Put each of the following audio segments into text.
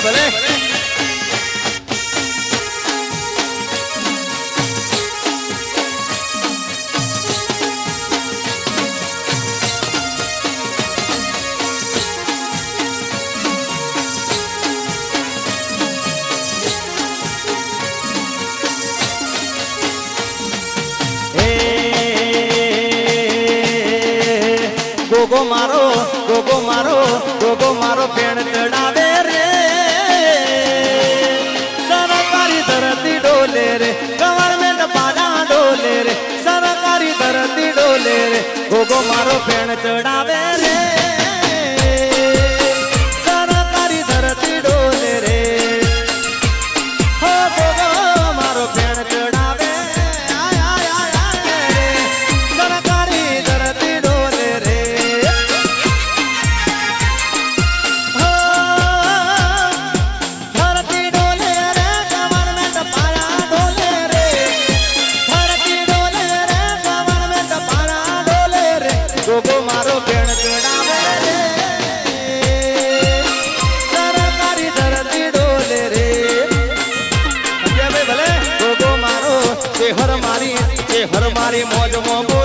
ભલે. ભલે. ગોગો મારો ગોગો મારો ગોગો મારો પેણ ચડાવે રે. લે રે ગોગો મારો ભેણ ચડાવે રે. હર મારી હર મારી મોજમાં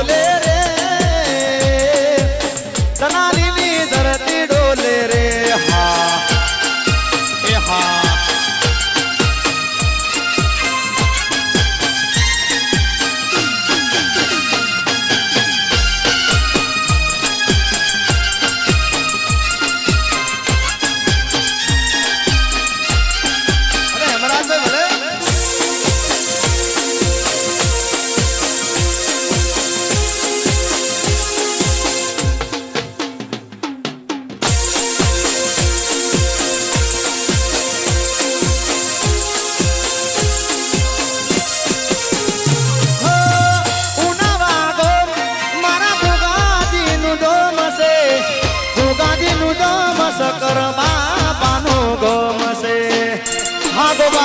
ভগবান